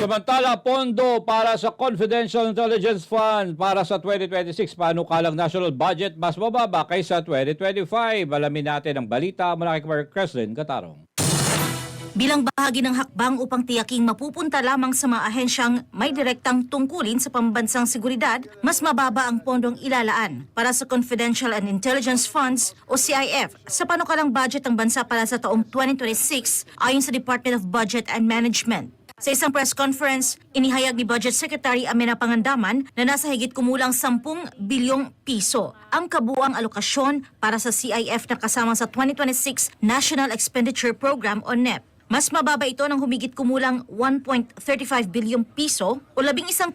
Samantala, pondo para sa Confidential Intelligence Fund para sa 2026 panukalang national budget mas mababa kaysa 2025. Alamin natin ang balita mula kay Mark Creslin Katarong. Bilang bahagi ng hakbang upang tiyaking mapupunta lamang sa mga ahensyang may direktang tungkulin sa pambansang seguridad, mas mababa ang pondong ilalaan para sa Confidential and Intelligence Funds o CIF sa panukalang budget ng bansa para sa taong 2026 ayon sa Department of Budget and Management. Sa isang press conference, inihayag ni Budget Secretary Amena Pangandaman na nasa higit kumulang 10 bilyong piso ang kabuang alokasyon para sa CIF na kasama sa 2026 National Expenditure Program o NEP. Mas mababa ito ng humigit kumulang 1.35 bilyong piso o 11%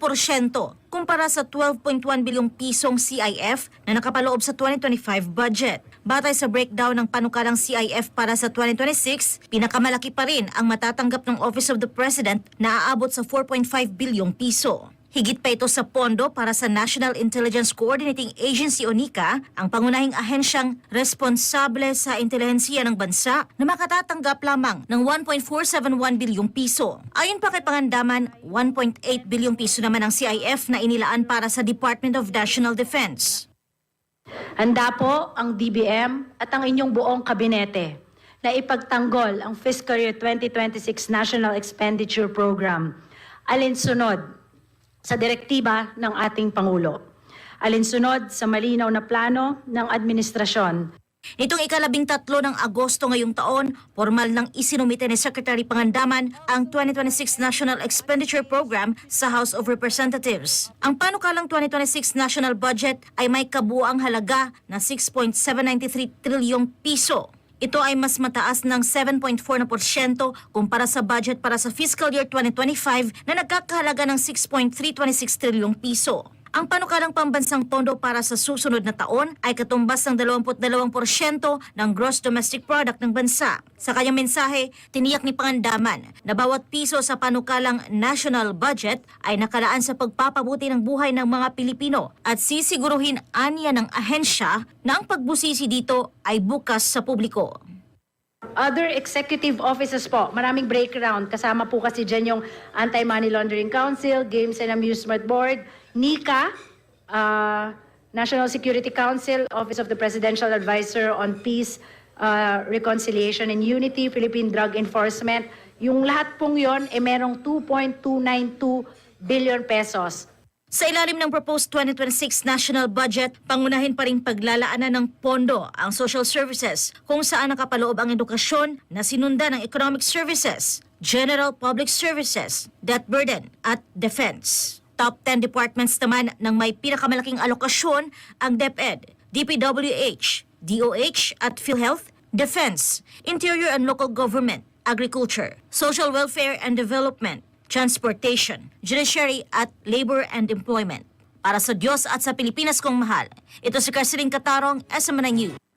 kumpara sa 12.1 bilyong pisong CIF na nakapaloob sa 2025 budget. Batay sa breakdown ng panukalang CIF para sa 2026, pinakamalaki pa rin ang matatanggap ng Office of the President na aabot sa 4.5 bilyong piso. Higit pa ito sa pondo para sa National Intelligence Coordinating Agency o NICA, ang pangunahing ahensyang responsable sa intelihensiya ng bansa na makatatanggap lamang ng 1.471 bilyong piso. Ayon pa kay Pangandaman, 1.8 bilyong piso naman ang CIF na inilaan para sa Department of National Defense. Handa po ang DBM at ang inyong buong kabinete na ipagtanggol ang fiscal year 2026 National Expenditure Program alinsunod sa direktiba ng ating Pangulo. Alinsunod sa malinaw na plano ng administrasyon Nitong ikalabing tatlo ng Agosto ngayong taon, formal nang isinumite ni Secretary Pangandaman ang 2026 National Expenditure Program sa House of Representatives. Ang panukalang 2026 national budget ay may kabuang halaga na 6.793 trilyong piso. Ito ay mas mataas ng 7.4 na porsyento kumpara sa budget para sa fiscal year 2025 na nagkakahalaga ng 6.326 trilyong piso. Ang panukalang pambansang pondo para sa susunod na taon ay katumbas ng 22% ng gross domestic product ng bansa. Sa kanyang mensahe, tiniyak ni Pangandaman na bawat piso sa panukalang national budget ay nakalaan sa pagpapabuti ng buhay ng mga Pilipino at sisiguruhin aniya ng ahensya na ang pagbusisi dito ay bukas sa publiko. Other executive offices po, maraming breakdown. Kasama po kasi dyan yung Anti-Money Laundering Council, Games and Amusement Board, NICA, uh, National Security Council, Office of the Presidential Advisor on Peace, uh, Reconciliation and Unity, Philippine Drug Enforcement. Yung lahat pong yon, eh merong 2.292 billion pesos Sa ilalim ng proposed 2026 national budget, pangunahin pa rin paglalaanan ng pondo ang social services kung saan nakapaloob ang edukasyon na sinunda ng economic services, general public services, debt burden at defense. Top 10 departments naman ng may pinakamalaking alokasyon ang DepEd, DPWH, DOH at PhilHealth, Defense, Interior and Local Government, Agriculture, Social Welfare and Development, Transportation, Judiciary at Labor and Employment. Para sa Diyos at sa Pilipinas kong mahal, ito si Karsiling Katarong, SMNI News.